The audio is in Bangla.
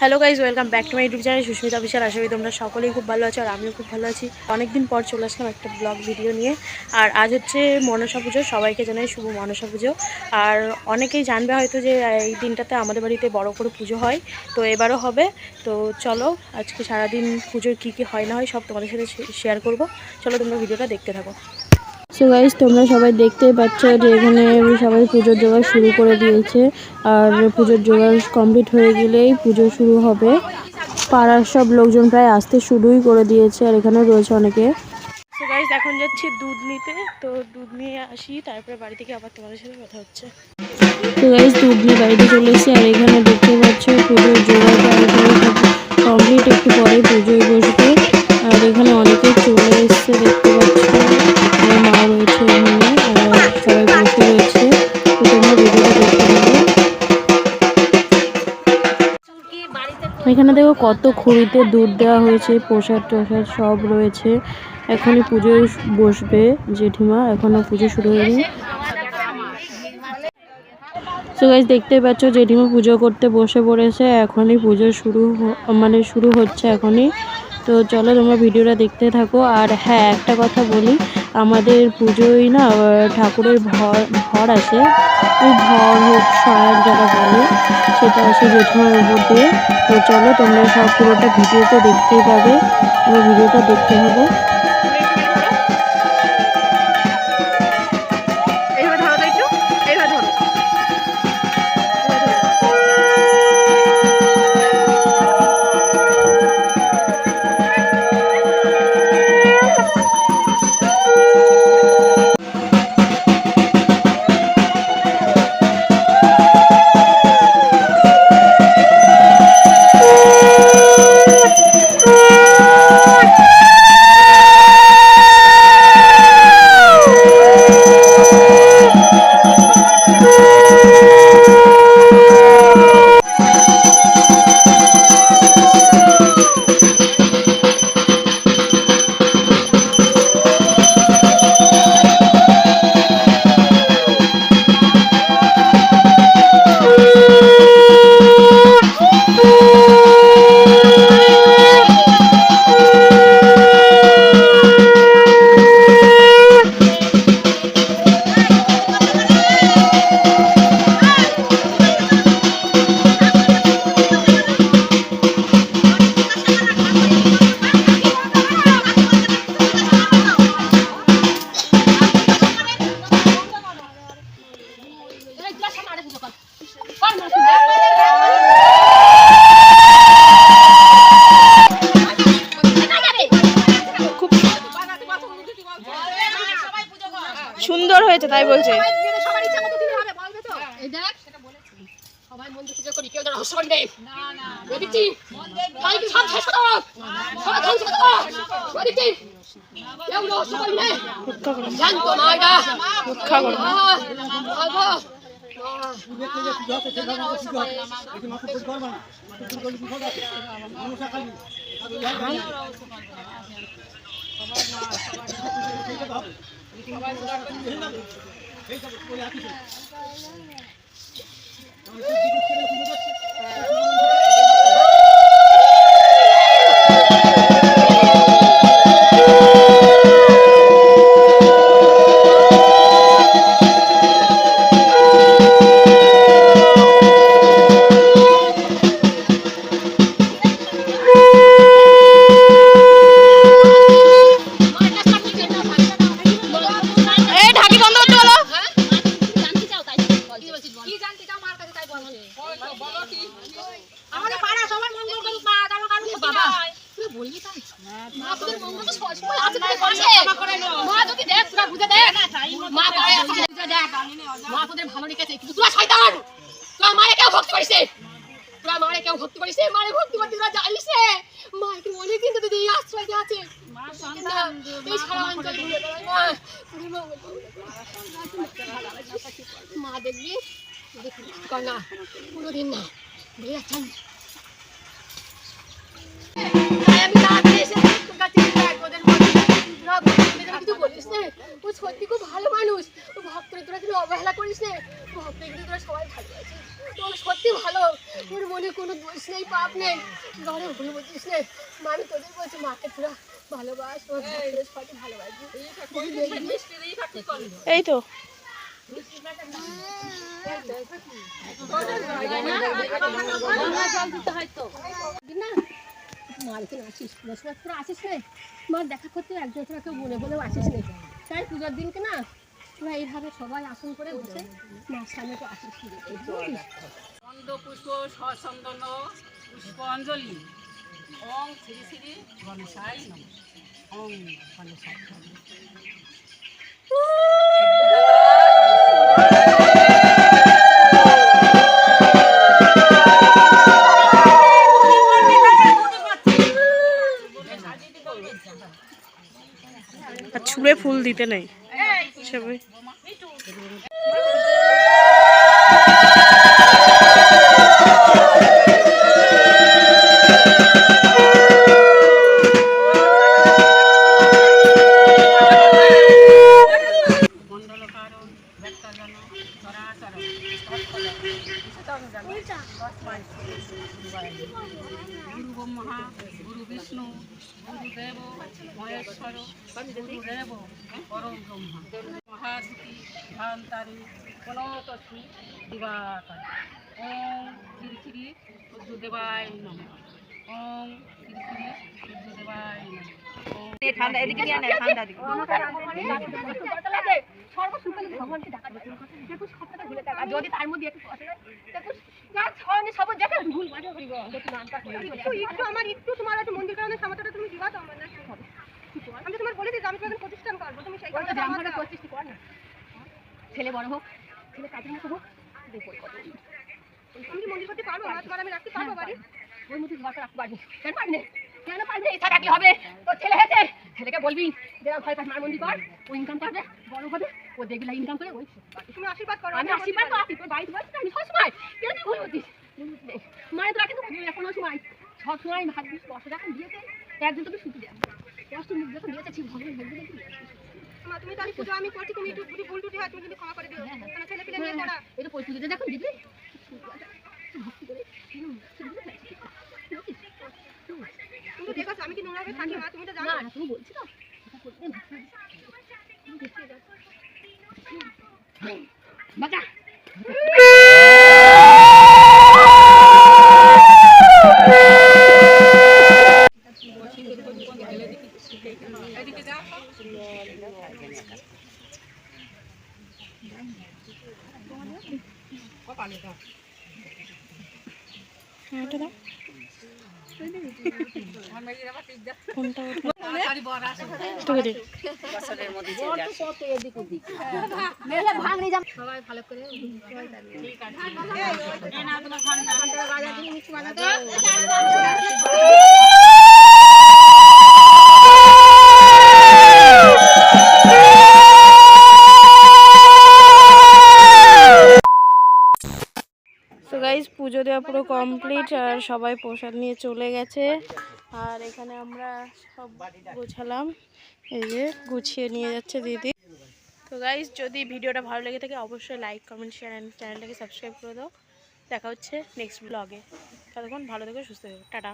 Hello guys welcome back to my YouTube channel Susmita Bishal আশা করি তোমরা সকলেই খুব ভালো আছো আর আমিও খুব ভালো আছি। অনেকদিন পর চলে আসলাম একটা ব্লগ ভিডিও নিয়ে। আর আজ হচ্ছে মনসা পুজো, সবাইকে জানাই শুভ মনসা পুজো। আর অনেকেই জানবে হয়তো যে এই দিনটাতে আমাদের বাড়িতে বড় করে পুজো হয়, তো এবারও হবে। তো চলো, আজকে সারাদিন পুজোর কী কী হয় না হয় সব তোমাদের সাথে শেয়ার করব। চলো তোমরা ভিডিওটা দেখতে থাকো। সো গাইজ তোমরা সবাই দেখতেই পাচ্ছ যে এখানে সবাই পুজোর জোগাড় শুরু করে দিয়েছে। আর পুজোর জোগাড় কমপ্লিট হয়ে গেলেই পুজো শুরু হবে। পাড়ার সব লোকজন প্রায় আসতে শুরুই করে দিয়েছে আর এখানে রয়েছে অনেকে। সো গাইজ এখন যাচ্ছি দুধ নিতে। তো দুধ নিয়ে আসি তারপরে বাড়ি থেকে আবার তোমাদের সাথে কথা হচ্ছে। তো গাইজ দুধ নিয়ে বাড়িতে চলে এসেছি আর এখানে দেখতে পাচ্ছ পুজোর জোগাড় কমপ্লিট একটু পরে পুজোয় বসবে। আর এখানে কত খুঁড়িতে দুধ দেওয়া হয়েছে, প্রসাদ টসাদ সব রয়েছে। এখনই পুজোয় বসবে জেঠিমা এখনও পুজো শুরু হয়নি। তো গাইজ দেখতেই পাচ্ছ, জেঠিমা পুজো করতে বসে পড়েছে, এখনই পুজো শুরু মানে শুরু হচ্ছে এখনই। তো চলো তোমরা ভিডিওটা দেখতে থাকো। আর হ্যাঁ একটা কথা বলি আমাদের পুজোয় না ঠাকুরের ভর ভর আসে। ওই ভর হোক সয়াল যারা বলে, সেটা আসে জেঠিমার উপর দিয়ে। তো চলো তোমরা সব পুরোটা ভিডিওতে দেখতেই পাবে। তোমরা ভিডিওটা দেখতে হবে। করি কেউ যেন রহস্য করি নেই বলে দিচ্ছি সবাই কি সব শেষ করো। সবাই ধ্বংস করে। বলে কেউ রহস্য করি নেই জানতো না এটা। রক্ষা করো আহ, অল্প। এই পাড়ায় দেখ মা তোদের ভালো রেখেছে কিন্তু তোরা শয়তান! তোরা মারে কেউ ভক্তি করিস তোরা মারে কেউ ভক্তি করিস মারে ভক্তি করতে তোরা জানিস মা একটু অনেক দিন দিদি আশ্রয় দিয়ে আছে এই সারা অঞ্চল মা। দেখবি? দেখবি কর না। কোনোদিন না। বুঝে যাচ্ছেন। আমি রাতে এসে তোর কাছে যাই, তোদের মধ্যে তোরা বলবি, আমি কিছু বলি বুঝিস না? ও সত্যি খুব ভালো মানুষ। ও ভক্তরা তোরা কিন্তু অবহেলা করিস না? ভক্তরা কিন্তু তোরা সবাই ভালোবাসিস তো ও সত্যি ভালো। ওর মনে কোনো দোষ নেই পাপ নেই। ঘরে ভুল বুঝিস না? মা আমি তোদের বলছি মাকে তোরা ভালোবাস ওর ভক্তরা সবাই ভালোবাসি এই তো। না মার আসিস? পুজোর সময় তোরা আসিস না দেখা করতে একজন তোরা কেউ মনে বলেও আসিস না তাই পুজোর দিনকে না তোরা এইভাবে সবাই আসন করে বসে মার সামনে তো আসিস? চন্দ্র পুষ্প সচন্দন পুষ্প অঞ্জলি ওং শ্রী শ্রী গণেশাই নম। ওং গণেশাই নমঃ। ফুল দিতে নেই সবাই মহেশ্বর গুরুদেব পরম ব্রহ্মা। মহাধুতি ধান্তারি প্রণতশ্রী দিবাকর ওম শ্রী শ্রী দেবায় নম ওম কথা আমার একটু তোমার তুমি আমি প্রতিষ্ঠান তুমি সেই তুই কর না। ছেলে বড় হোক, ছেলে কাজের মতো হোক, দেখো আমি মন্দির করতে পারব তোমার আমি রাখতে পারব বাড়ি ওই মতো ঘরটা রাখতে পারবি। কেন পারবি না? কেন পারবি না? ইচ্ছা থাকলে হবে? তোর ছেলে হয়েছে। ছেলেকে বলবি যে ভয় পাস মার মন্দির কর। ও ইনকাম করবে বড় হবে। ও দেখবি ইনকাম করে ওই তুমি আশীর্বাদ করো আমি আশীর্বাদ তো তোর বাড়িতে বসে আমি সবসময়। কেন তুই ভুল বুঝিস মানে তোরা কিন্তু বুঝবি না কোনো সময়। সব সময় ভাবছিস দশ যখন দিয়েছে একজন তোকে শুধু দেয়। দশটা মুখ যখন দিয়েছে ঠিক ভগবান বলবে তুমি তাহলে পুজো আমি করছি তুমি একটু ভুল টুটি হয় তুমি কিন্তু ক্ষমা করে দিও। কেন ছেলে পিলে নিয়ে করা এই তো পুজোতে যখন দিবি আমি কি নোংরা থাকি তুমি তো জানো না তুমি বলছি তো। বাঁচা সবাই ভালো করে এ না পুরো কমপ্লিট আর সবাই প্রসাদ নিয়ে চলে গেছে। আর এখানে আমরা সব গোছালাম। এই যে গুছিয়ে নিয়ে যাচ্ছে দিদি। তো গাইজ যদি ভিডিওটা ভালো লেগে থাকে, অবশ্যই লাইক কমেন্ট শেয়ার অ্যান্ড চ্যানেলটাকে সাবস্ক্রাইব করে দাও। দেখা হচ্ছে নেক্সট ব্লগে ততক্ষণ ভালো থেকো, সুস্থ থেকো। টাটা।